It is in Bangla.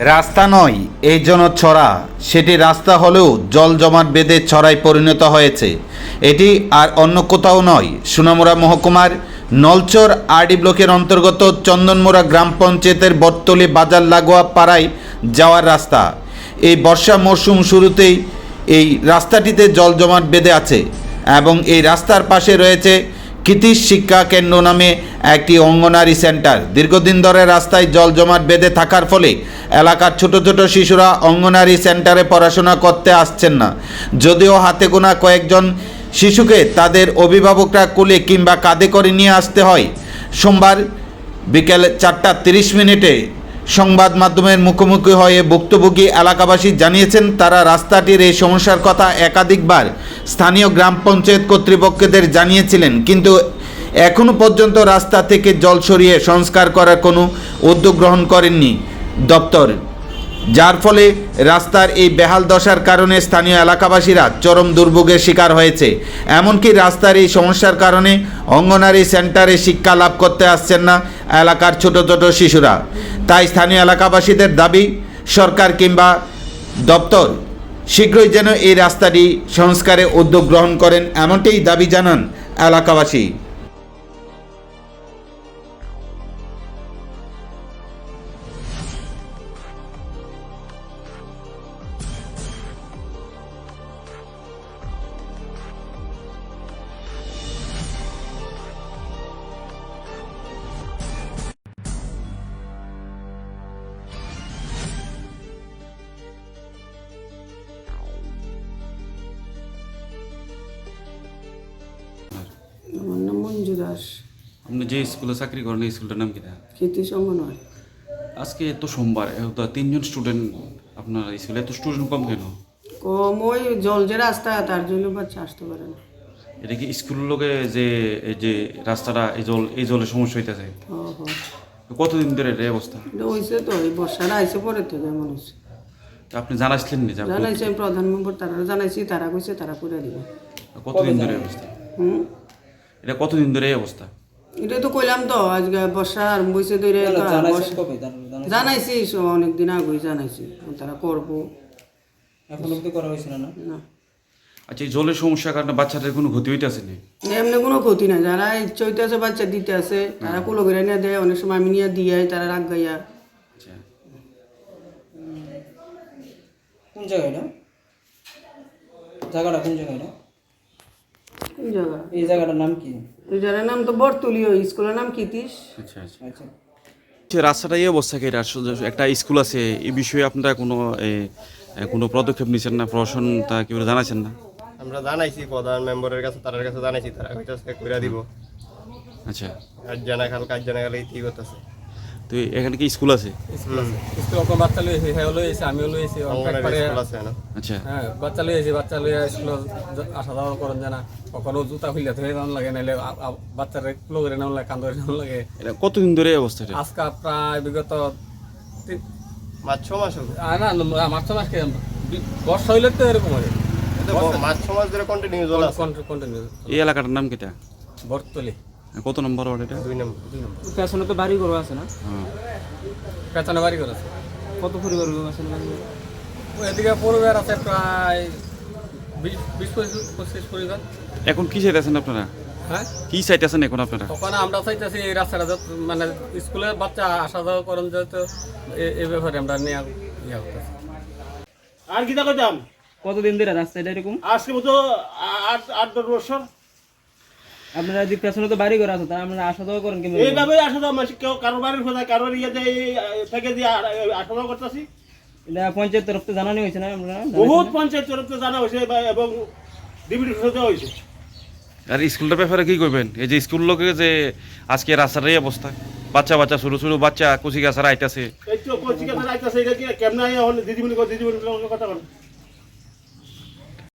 রাস্তা নয় এই জন্য ছড়া। সেটি রাস্তা হলেও জল জমাট বেঁধে ছড়ায় পরিণত হয়েছে। এটি আর অন্য কোথাও নয়, সোনামুড়া মহকুমার নলচর আরডি ব্লকের অন্তর্গত চন্দনমুড়া গ্রাম পঞ্চায়েতের বটতলি বাজার লাগোয়া পাড়ায় যাওয়ার রাস্তা। এই বর্ষা মরশুম শুরুতেই এই রাস্তাটিতে জল জমাট বেঁধে আছে এবং এই রাস্তার পাশে রয়েছে কৃতিশ শিক্ষা কেন্দ্র নামে একটি অঙ্গনারী সেন্টার। দীর্ঘদিন ধরে রাস্তায় জল জমাট বেঁধে থাকার ফলে এলাকার ছোট ছোট শিশুরা অঙ্গনারী সেন্টারে পড়াশোনা করতে আসছেন না। যদিও হাতে গোনা কয়েকজন শিশুকে তাদের অভিভাবকরা কোলে কিংবা কাঁধে করে নিয়ে আসতে হয়। সোমবার বিকেল চারটা তিরিশ মিনিটে সংবাদ মাধ্যমের মুখোমুখি হয়ে ভুক্তভোগী এলাকাবাসী জানিয়েছেন, তারা রাস্তাটির এই সমস্যার কথা একাধিকবার স্থানীয় গ্রাম পঞ্চায়েত কর্তৃপক্ষদের জানিয়েছিলেন, কিন্তু এখনও পর্যন্ত রাস্তা থেকে জল সরিয়ে সংস্কার করার কোনো উদ্যোগ গ্রহণ করেননি দপ্তর। যার ফলে রাস্তার এই বেহাল দশার কারণে স্থানীয় এলাকাবাসীরা চরম দুর্ভোগের শিকার হয়েছে। এমনকি রাস্তার এই সমস্যার কারণে অঙ্গনারী সেন্টারে শিক্ষা লাভ করতে আসছেন না এলাকার ছোট ছোট শিশুরা। তাই স্থানীয় এলাকাবাসীদের দাবি, সরকার কিংবা দপ্তর শীঘ্রই যেন এই রাস্তাটি সংস্কারে উদ্যোগ গ্রহণ করেন, এমনটাই দাবি জানান এলাকাবাসী। আমার নাম মঞ্জু দাস। আপনি যে স্কুলে চাকরি করেন এই স্কুলটার নাম কি? কীর্তি অঙ্গনওয়াড়ি আজকে তো সোমবার তো তিনজন স্টুডেন্ট আপনার স্কুলে এত স্টুডেন্ট কম কেন? কম ওই জল যে রাস্তা তার জন্য বাচ্চা আসতে পারে না। এটা কি স্কুলের লোকে যে এই যে রাস্তাটা এই জল এই জলের সমস্যা হইতেছে? হ হ কতদিন ধরে এটা এই অবস্থা হয়েছে তো এই বর্ষাটা আইসে পরে থেকে এমন হয়েছে তা আপনি জানাইছিলেন না জানাইছে আমি প্রধানমন্ত্রী তারা জানাইছি তারা কইছে তারা করে দিব। কতদিন ধরে অবস্থা? হুম? এটা কতদিন ধরে এই অবস্থা? এটাই তো কইলাম তো আজকে বর্ষা আরম্ভ হয়েছে ধরে জানাইছি অনেকদিন আগে জানাইছি। তারা করব। এখন অব্দি করা হয়েছিল না না? আচ্ছা এই জলের সমস্যার কারণে বাচ্চাদের কোনো ক্ষতি হইতেছে না? এমনি কোনো ক্ষতি নাই। যারা ইচ্ছা হইতে আছে বাচ্চা দিতে আছে তারা কুলো করে নিয়ে দেয় অনেক সময় আমি নিয়ে দিয়ে তারা রাগ গাইয়া। আচ্ছা। কোন জায়গায় এটা? জায়গাটা কোন জায়গায় এটা? কোন জায়গা? এই জায়গাটার নাম কি? এই জায়গার নাম তো বরতুলিও স্কুলের নাম কিতিস আচ্ছা আচ্ছা। আচ্ছা। রাস্তাটা এই অবস্থা কি? আসলে একটা স্কুল আছে এই বিষয়ে আপনারা কোনো কোনো পদক্ষেপ নিচ্ছেন না? প্রশাসন তা কি বলে জানাচ্ছেন না? আমরা জানাইছি প্রধান মেম্বারের কাছে তার কাছে জানাইছি তারা কইতাছে কইরা দিব। আচ্ছা। কাজ জানা খাল কাজ জানা গেলে ঠিক করতেছে তো এখানে কি স্কুল আছে? স্কুল অকল বাচ্চা আমিও লইছি অঙ্গনারী স্কুল আছে না? আচ্ছা। হ্যাঁ বাচ্চা বাচ্চা লইয়া স্কুল আসা যাওয়া করেন জানা। কখনো জুতা খুললে ধরে নাম লাগে নাইলে বাচ্চার ক্লো নাম লাগে কান্দরে নাম লাগে। এটা কতদিন ধরে এই অবস্থা আজকে প্রায় বিগত ছ মাস না মাস বর্ষা হইলে তো এরকম হয়। এটা মাছ ছ মাস ধরে কন্টিনিউ আছে। কন্টিনিউ এই এলাকাটার নাম কিটা বর্তলি। কত নম্বর ওয়ার্ড এটা? দুই নম্বর দুই নম্বর। পেছনে তো বাড়ি ঘর আছে না? হ্যাঁ। পেছনে বাড়ি ঘর আছে। কত পরিবার আছে এদিকে পরিবার আছে প্রায় বিশ বিশ পঁচিশ পরিবার। এখন কি চাইতেছেন আপনারা? হ্যাঁ? কি চাইতেছেন এখন আপনারা? ওখানে আমরা চাইতেছি এই রাস্তাটা যত মানে স্কুলে বাচ্চা আসা যাওয়া করেন যেহেতু এ- এই ব্যাপারে আমরা নিয়ে ইয়া করতেছি। আর কিতা কইতাম কতদিন ধরে রাস্তা এটা এরকম? আজকে মতো আট আট দশ বছর। আপনারা যে পেছনে তো বাড়ি ঘর আছে তারা আপনারা আসা যাওয়া করেন কিন্তু। এইভাবে আসা যাওয়া মাসে কেউ কারও বাড়ির খোঁজা কারোর ইয়েতে এই, আহ, থেকে আ- আসা যাওয়া করতেছি। এটা পঞ্চায়েত তরফ থেকে জানানো হয়েছে না আপনারা? বহুত পঞ্চায়েত তরফে জানা হয়েছে এবং ডিবিটি খোঁজা হয়েছে। আর স্কুলটার ব্যাপারে কি করবেন এই যে স্কুল লোকে যে আজকে রাস্তার এই অবস্থা বাচ্চা বাচ্চা ছোট ছোট বাচ্চা কুচি গাছারা আইতাছে। এই তো কচি কথা রাইতেছে এটা কি কেমন দিদিমণি দিদিমণি কথা বলেন